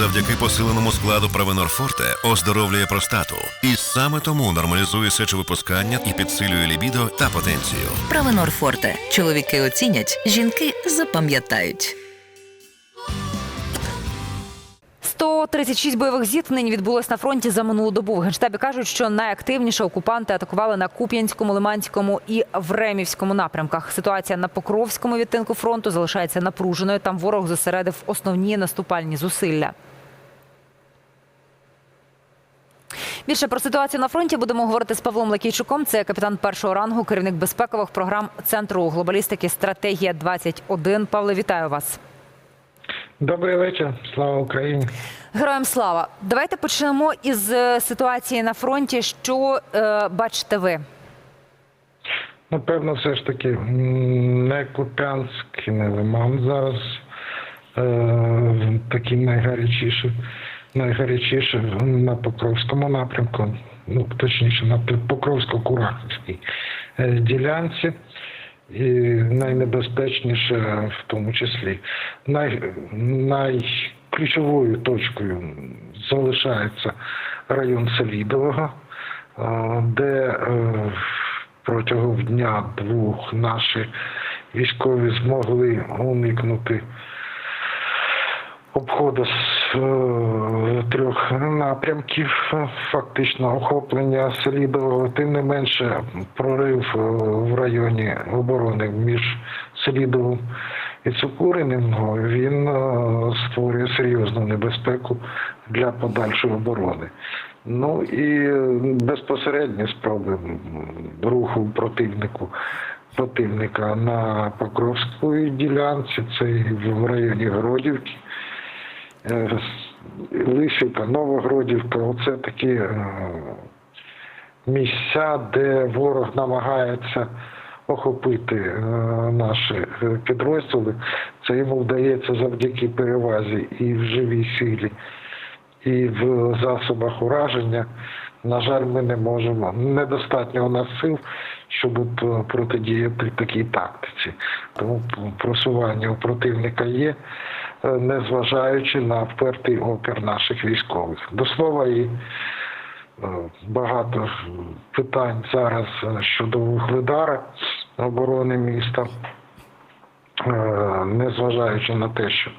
Завдяки посиленому складу Правенор Форте оздоровлює простату. І саме тому нормалізує сечовипускання і підсилює лібідо та потенцію. Правенор Форте. Чоловіки оцінять, жінки запам'ятають. 136 бойових зіткнень відбулось на фронті за минулу добу. В генштабі кажуть, що найактивніше окупанти атакували на Куп'янському, Лиманському і Времівському напрямках. Ситуація на Покровському відтинку фронту залишається напруженою. Там ворог зосередив основні наступальні зусилля. Більше про ситуацію на фронті будемо говорити з Павлом Лакійчуком. Це капітан першого рангу, керівник безпекових програм Центру глобалістики Стратегія 21 Павле, вітаю вас. Добрий вечір, слава Україні. Героям слава. Давайте почнемо із е, ситуації на фронті. Що е, бачите ви? Напевно, все ж таки не Куп'янськ не Лиман зараз е, такі найгарячіші, найгарячіші на Покровському напрямку, ну точніше на Покровсько-Курахівській е, ділянці. І найнебезпечніше в тому числі. Най, найключовою точкою залишається район Селідового, е, де е, протягом дня двох наші військові змогли уникнути обходу з трьох напрямків, е, фактично охоплення Селідового. Тим не менше, прорив е, в районі оборони між Селідовим і Цукуриним він е, створює серйозну небезпеку для подальшої оборони. Ну і безпосередні спроби руху противнику противника на Покровській ділянці, це в районі Городівки. Е, Лисівка, Новогродівка, оце такі е, місця, де ворог намагається охопити е, наші підрозділи. Це йому вдається завдяки перевазі і в живій силі, і в засобах ураження. На жаль, ми не можемо. Недостатньо у нас сил, щоб протидіяти такій тактиці. Тому просування у противника є, незважаючи на впертий опір наших військових. До слова, і е, багато питань зараз е, щодо Вугледара, оборони міста, Е, незважаючи на те, що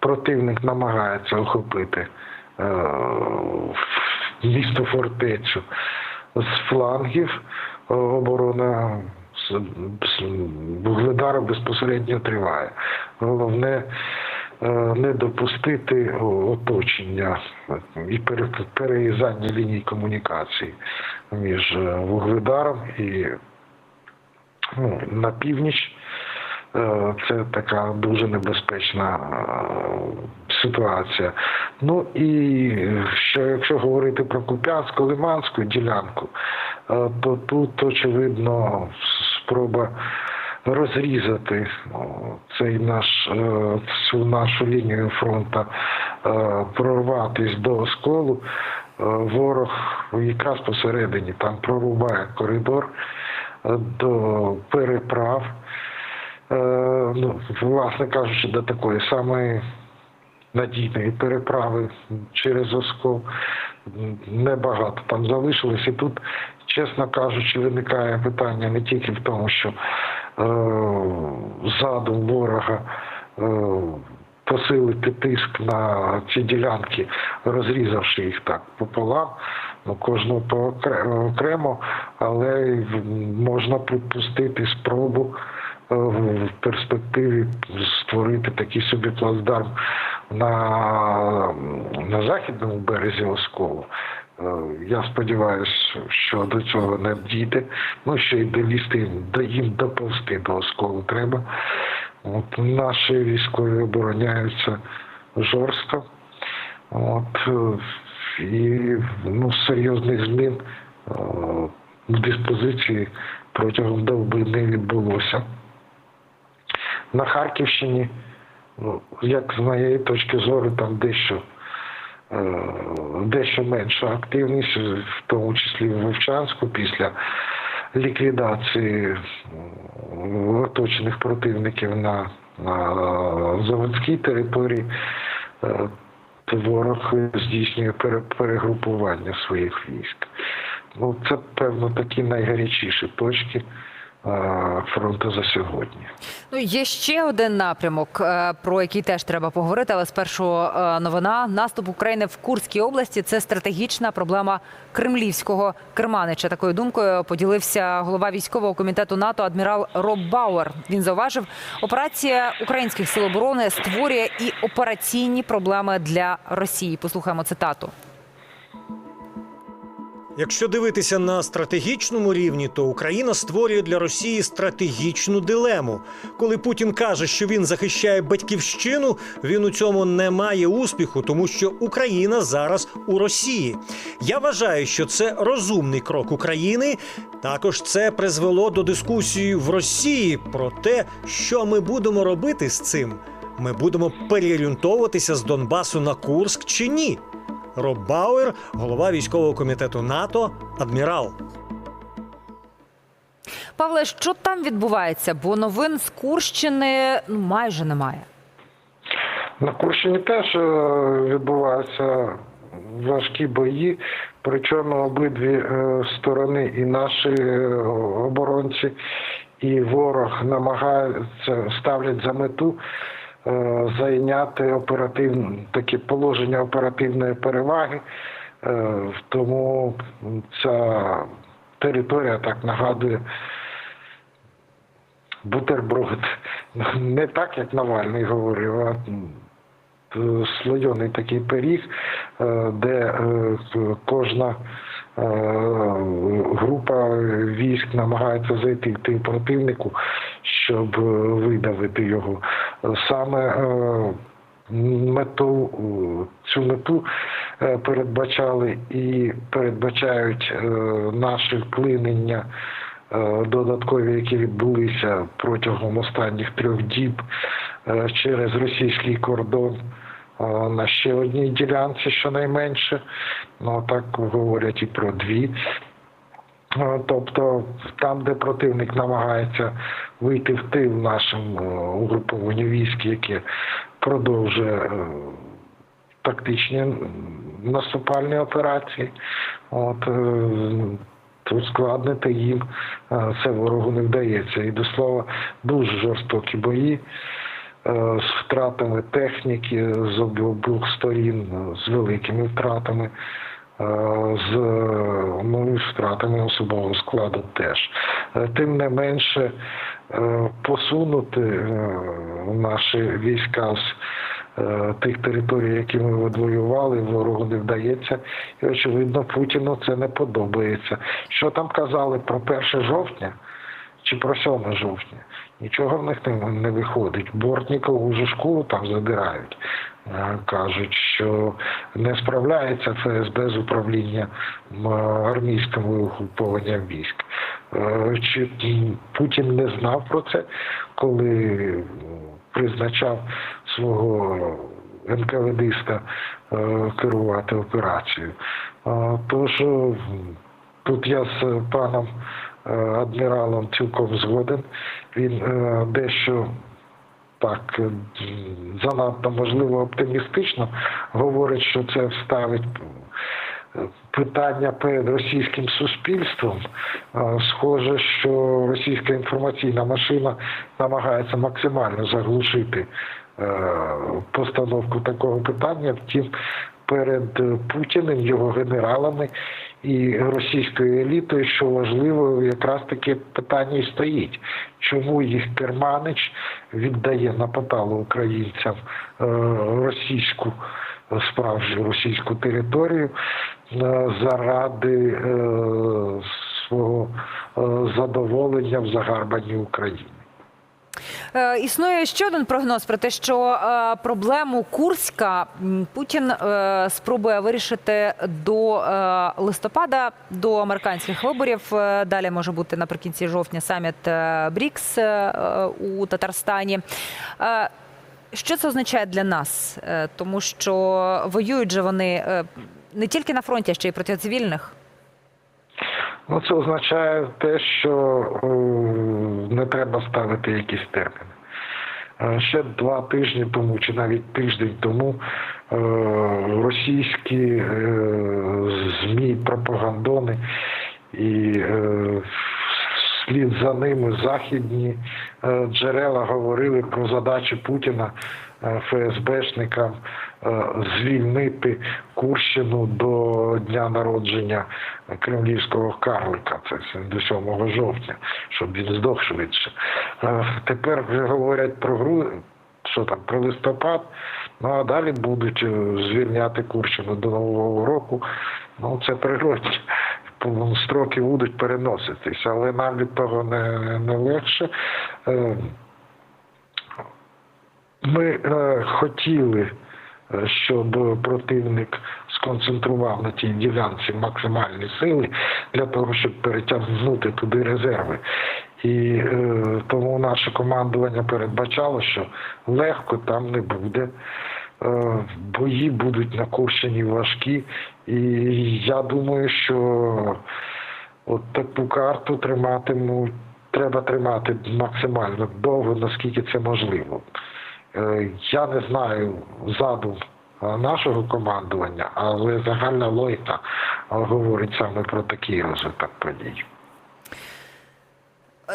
противник намагається охопити е, місто фортецю з флангів, е, оборона Вугледара безпосередньо триває. Головне е, не допустити оточення і пере- перерізання ліній комунікації між е, Вугледаром і ну, на північ. Е, Це така дуже небезпечна е, ситуація. Ну і що якщо говорити про Куп'янську лиманську ділянку, е, то тут очевидно спроба розрізати цей наш е, цю нашу лінію фронту, е, прорватись до осколу. Е, Ворог якраз посередині там прорубає коридор е, до переправ. Е, ну, власне кажучи, до такої самої надійної переправи через Оскол небагато там залишилось. І тут, чесно кажучи, виникає питання не тільки в тому, що е, задум ворога е, посилити тиск на ці ділянки, розрізавши їх так пополам, ну, кожного поокре- окремо, але можна припустити спробу е, в перспективі створити такий собі плацдарм на, на західному березі Осколу. Е, Я сподіваюся, що до цього не дійде. Ну, ще й долізти їм, доповзти до Осколу треба. От наші військові обороняються жорстко. От, е, і ну, серйозних змін е, в диспозиції протягом доби не відбулося. На Харківщині, ну, як з моєї точки зору, там дещо, дещо менша активність, в тому числі в Вовчанську, після ліквідації е, оточених противників на, на заводській території. Е, ворог здійснює пере- перегрупування своїх військ. Ну, це, певно, такі найгарячіші точки е, фронту за сьогодні. Ну, є ще один напрямок, е, про який теж треба поговорити, але спершу е, новина. Наступ України в Курській області це стратегічна проблема кремлівського керманича. Такою думкою поділився голова військового комітету НАТО адмірал Роб Бауер. Він зауважив, операція українських сил оборони створює і операційні проблеми для Росії. Послухаємо цитату. Якщо дивитися на стратегічному рівні, то Україна створює для Росії стратегічну дилему. Коли Путін каже, що він захищає батьківщину, він у цьому не має успіху, тому що Україна зараз у Росії. Я вважаю, що це розумний крок України. Також це призвело до дискусії в Росії про те, що ми будемо робити з цим. Ми будемо переорієнтовуватися з Донбасу на Курск чи ні. Роб Бауер, голова військового комітету НАТО, адмірал. Павле, що там відбувається? Бо новин з Курщини ну, майже немає. На Курщині теж е, відбуваються важкі бої, причому обидві е, сторони, і наші е, оборонці, і ворог намагаються ставлять за мету зайняти оперативне таке положення оперативної переваги. Е, Тому ця територія так нагадує бутерброд. Не так, як Навальний говорив, а м, слойоний такий пиріг, е, де е, кожна е, група військ намагається зайти противнику, щоб е, видавити його. Саме е, мету е, цю мету е, передбачали і передбачають е, наші вклинення е, додаткові, які відбулися протягом останніх трьох діб е, через російський кордон е, на ще одній ділянці, щонайменше. Ну так говорять і про дві. Тобто там, де противник намагається вийти в тил нашим е, угрупованню військ, яке продовжує е, тактичні наступальні операції, от е, ускладнити їм це ворогу не вдається. І до слова, дуже жорстокі бої з втратами техніки з обох сторін, е, з великими втратами. е, З е, ну, втратами особового складу теж. Е, Тим не менше е, посунути е, наші війська з е, тих територій, які ми відвоювали, ворогу не вдається. І очевидно, Путіну це не подобається. Що там казали про 1 жовтня чи про 7 жовтня? Нічого в них не, не виходить. Бортнікову вже школу там задирають. Е, Кажуть, що не справляється ФСБ з управлінням армійським угрупованням військ. Е, Чи Путін не знав про це, коли призначав свого НКВДиста е, керувати операцією? Тож тут я з паном адміралом цілком згоден. Він е, дещо так е, занадто можливо оптимістично говорить, що це вставить е, питання перед російським суспільством. Схоже, що російська інформаційна машина намагається максимально заглушити постановку такого питання. Втім, перед Путіним, його генералами і російською елітою, що важливо, якраз таке питання і стоїть. Чому їх Керманич віддає на поталу українцям е, російську е, справжню російську територію е, заради свого задоволення в загарбанні України? Е, Існує ще один прогноз про те, що е, проблему Курська Путін е, спробує вирішити до листопада, до американських виборів. Далі може бути наприкінці жовтня саміт БРІКС у Татарстані. Що це означає для нас? Тому що воюють же вони не тільки на фронті, а ще й проти цивільних. Ну, це означає те, що е, не треба ставити якісь терміни. Е, Ще два тижні тому, чи навіть тиждень тому, е, російські ЗМІ, пропагандони і слід за ними західні джерела говорили про задачі Путіна ФСБшникам звільнити Курщину до дня народження кремлівського карлика. Це 7 жовтня, щоб він здох швидше. Е, Тепер вже говорять про гру. Що там про листопад? Ну а далі будуть е, звільняти Курщину до Нового року. Ну це природно. Строки будуть переноситись, але нам від того не, не легше. Е, Ми е, хотіли, е, щоб противник сконцентрував на тій ділянці максимальні сили для того, щоб перетягнути туди резерви. І е, тому наше командування передбачало, що легко там не буде. Е, бої будуть на важкі, і я думаю, що от таку карту триматимуть, треба тримати максимально довго, наскільки це можливо. Е, Я не знаю задум е, нашого командування, але загальна логіка говорить саме про такий розвиток подій.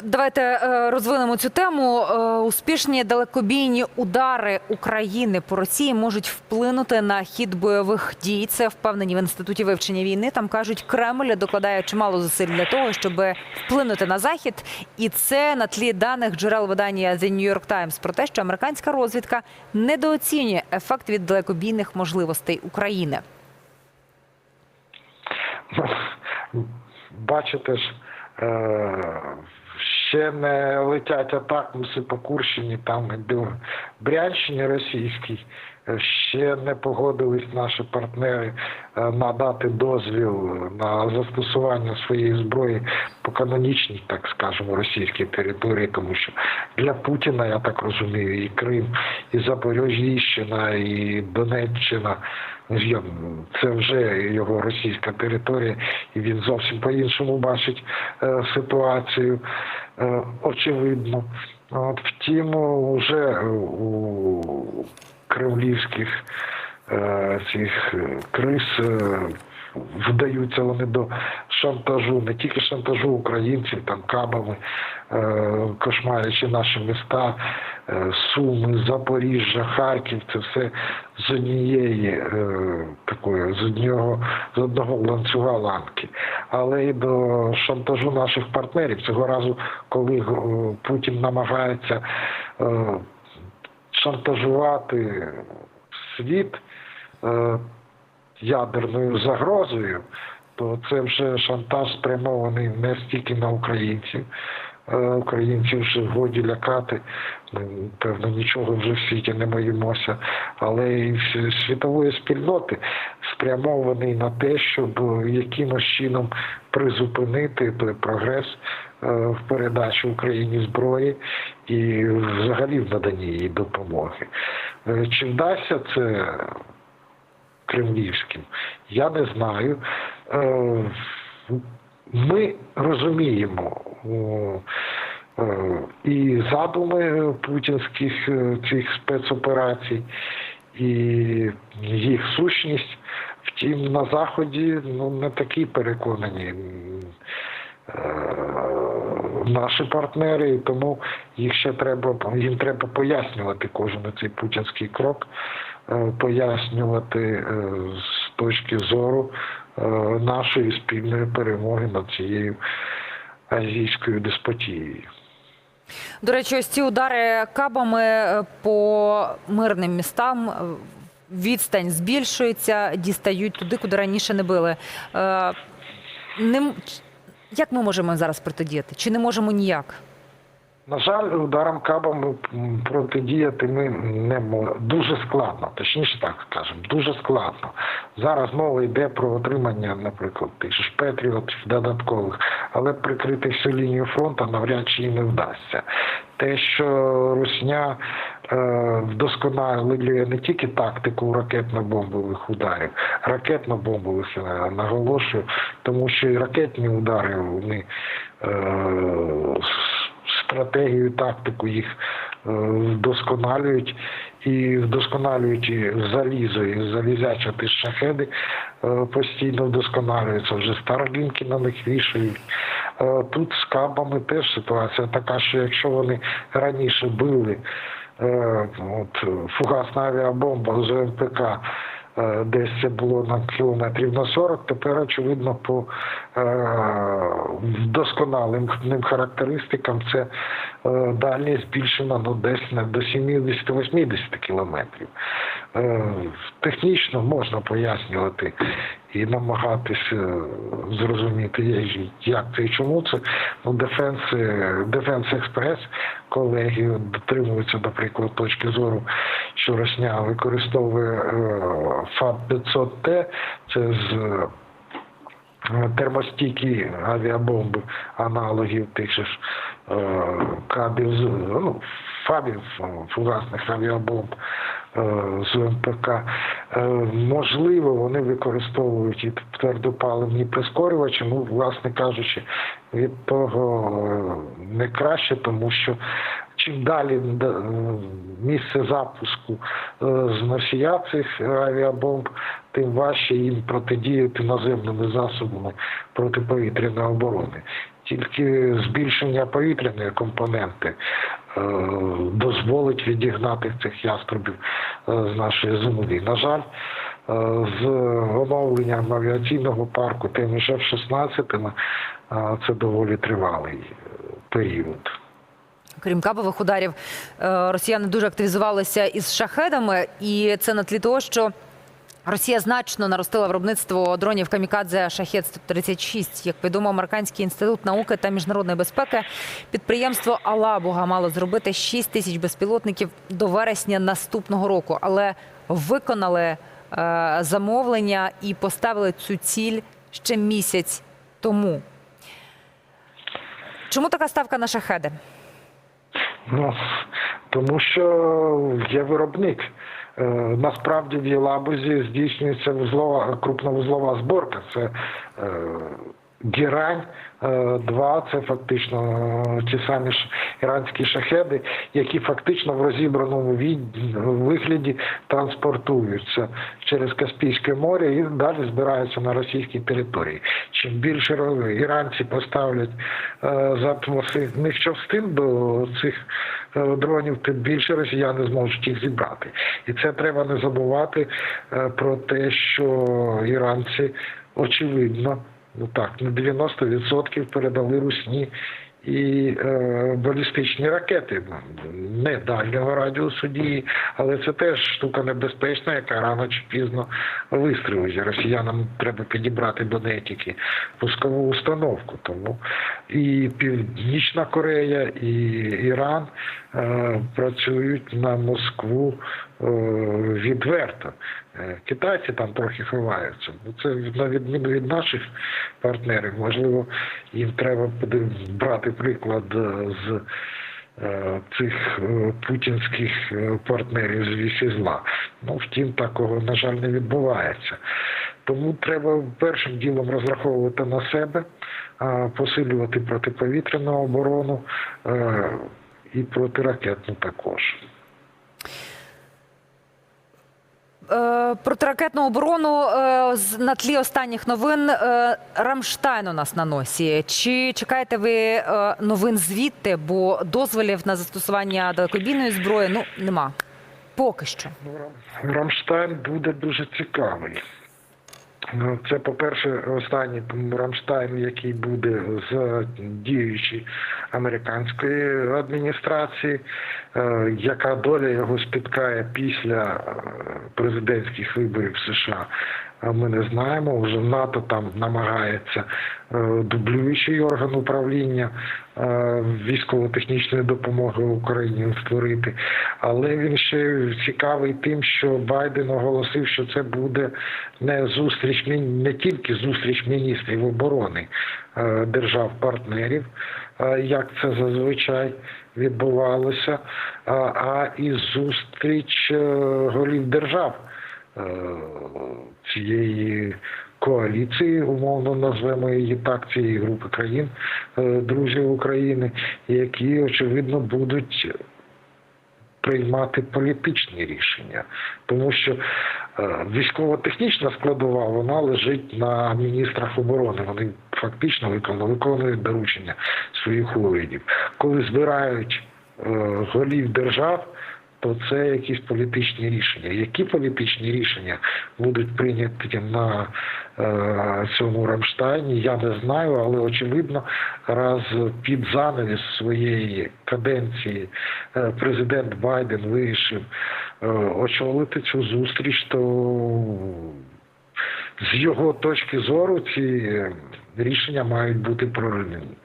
Давайте е, розвинемо цю тему. Е, Успішні далекобійні удари України по Росії можуть вплинути на хід бойових дій. Це впевнені в інституті вивчення війни. Там кажуть, Кремль докладає чимало зусиль для того, щоб вплинути на захід, і це на тлі даних джерел видання The New York Times про те, що американська розвідка недооцінює ефект від далекобійних можливостей України. Бачите ж, е, ще не летять атакмуси по Курщині, там Біл- Брянщині російській. Е, Ще не погодились наші партнери е, надати дозвіл на застосування своєї зброї по канонічній, так скажемо, російській території, тому що для Путіна, я так розумію, і Крим, і Запоріжжя, і Донеччина я- це вже його російська територія, і він зовсім по-іншому бачить е, ситуацію, е, очевидно. От, втім, вже у кремлівських е, цих крис е, вдаються вони до шантажу, не тільки шантажу українців, там кабами, е, кошмарячи наші міста, е, Суми, Запоріжжя, Харків, це все з однієї е, такої, з одного, з одного ланцюга ланки. Але і до шантажу наших партнерів цього разу, коли Путін намагається шантажувати світ ядерною загрозою, то це вже шантаж спрямований не стільки на українців. Е, Українців вже годі лякати, певно, нічого вже в світі не боїмося, але і світової спільноти спрямований на те, щоб якимось чином призупинити той прогрес е, в передачі Україні зброї і взагалі в наданні їй допомоги. Е, Чи вдасться це кремлівським, я не знаю. Е, Ми розуміємо е, і задуми путінських е, цих спецоперацій, і їх сущність. Втім, на Заході ну, не такі переконані наші партнери, і тому їх ще треба їм треба пояснювати кожен цей путінський крок, пояснювати е, з точки зору е, нашої спільної перемоги над цією азійською деспотією. До речі, ось ці удари кабами е, по мирним містам. е, Відстань збільшується, дістають туди, куди раніше не били. Е, не як ми можемо зараз протидіяти? Чи не можемо ніяк? На жаль, ударам кабами м, протидіяти ми не можемо. Дуже складно, точніше так скажемо, дуже складно. Зараз мова йде про отримання, наприклад, тих ж Петріотів додаткових, але прикрити всю лінію фронту навряд чи не вдасться. Те, що Русня е, вдосконалює не тільки тактику ракетно-бомбових ударів, ракетно-бомбових я наголошую, тому що і ракетні удари вони е, стратегію, тактику їх вдосконалюють і вдосконалюють і залізо, і залізяча ті шахеди е, постійно вдосконалюються. Вже старлінки на них вішають. Е, Тут з кабами теж ситуація така, що якщо вони раніше били е, от, фугасна авіабомба з ОМПК, е, десь це було на кілометрів на 40, тепер, очевидно, по досконалим вдосконалим ним характеристикам це е, дальність збільшена ну, десь на до 70-80 кілометрів. Е, технічно можна пояснювати і намагатися зрозуміти, як це і чому це. Ну, Дефенс, Дефенс Експрес, колеги дотримуються, наприклад, точки зору, що Росня використовує ФАБ-500Т, це з е, термостійкі авіабомби, аналогів тих же ж е, кабів, ну, фабів, е, фугасних авіабомб е, з МПК. Е, Можливо, вони використовують і твердопаливні прискорювачі, ну, власне кажучи, від того е, не краще, тому що чим далі е, місце запуску е, з носія цих авіабомб, тим важче їм протидіяти наземними засобами протиповітряної оборони. Тільки збільшення повітряної компоненти е, дозволить відігнати цих яструбів е, з нашої землі. На жаль, е, з оновленням авіаційного парку тими ж F-16 е, це доволі тривалий е, період. Крім кабових ударів, е, росіяни дуже активізувалися із шахедами, і це на тлі того, що Росія значно наростила виробництво дронів камікадзе шахет 136 Як відомо, американський інститут науки та міжнародної безпеки, підприємство Алабуга мало зробити 6 тисяч безпілотників до вересня наступного року, але виконали е, замовлення і поставили цю ціль ще місяць тому. Чому така ставка на шахеди? Ну, тому що є виробник. Е, Насправді в Єлабузі здійснюється вузлова, крупновузлова зборка. Це е, Герань 2 це фактично е, ті самі ж іранські шахеди, які фактично в розібраному вигляді транспортуються через Каспійське море і далі збираються на російській території. Чим більше іранці поставлять е, за атмосферних частин до цих е, дронів, тим більше росіяни зможуть їх зібрати. І це треба не забувати е, про те, що іранці очевидно, ну так, на 90% передали русні і е, балістичні ракети не дальнього радіусу дії, але це теж штука небезпечна, яка рано чи пізно вистрілить. Росіянам треба підібрати до неї тільки пускову установку. Тому і Північна Корея, і Іран е, працюють на Москву відверто. Е, Китайці там трохи ховаються. Це на відміну від наших партнерів. Можливо, їм треба буде брати приклад е, з е, цих е, путінських е, партнерів з вісі зла. Ну, втім, такого, на жаль, не відбувається. Тому треба першим ділом розраховувати на себе, посилювати протиповітряну оборону е, і протиракетну також. Е, Протиракетну оборону е, на тлі останніх новин е, Рамштайн у нас на носі. Чи чекаєте ви е, новин звідти? Бо дозволів на застосування далекобійної зброї ну нема. Поки що. Рамштайн буде дуже цікавий. Ну, Це, по-перше, останній Рамштайн, який буде з діючої американської адміністрації, е, яка доля його спіткає після е, президентських виборів США. Ми не знаємо. Вже НАТО там намагається е, дублюючий орган управління е, військово-технічної допомоги Україні створити. Але він ще цікавий тим, що Байден оголосив, що це буде не зустріч не тільки зустріч міністрів оборони е, держав-партнерів, як це зазвичай відбувалося, а- і зустріч голів держав цієї коаліції, умовно назвемо її так, цієї групи країн, е, друзів України, які очевидно будуть приймати політичні рішення, тому що е, військово-технічна складова вона лежить на міністрах оборони. Вони фактично виконують, доручення своїх урядів. Коли збирають е, голів держав, то це якісь політичні рішення. Які політичні рішення будуть прийняті на е, цьому Рамштайні, я не знаю, але очевидно, раз під занавіс своєї каденції е, президент Байден вирішив е, очолити цю зустріч, то з його точки зору ці рішення мають бути проривнені.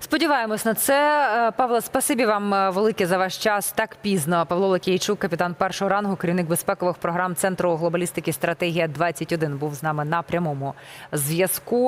Сподіваємось на це. Е, Павло, спасибі вам е, велике за ваш час так пізно. Павло Лакійчук, капітан першого рангу, керівник безпекових програм Центру глобалістики стратегія 21 був з нами на прямому зв'язку.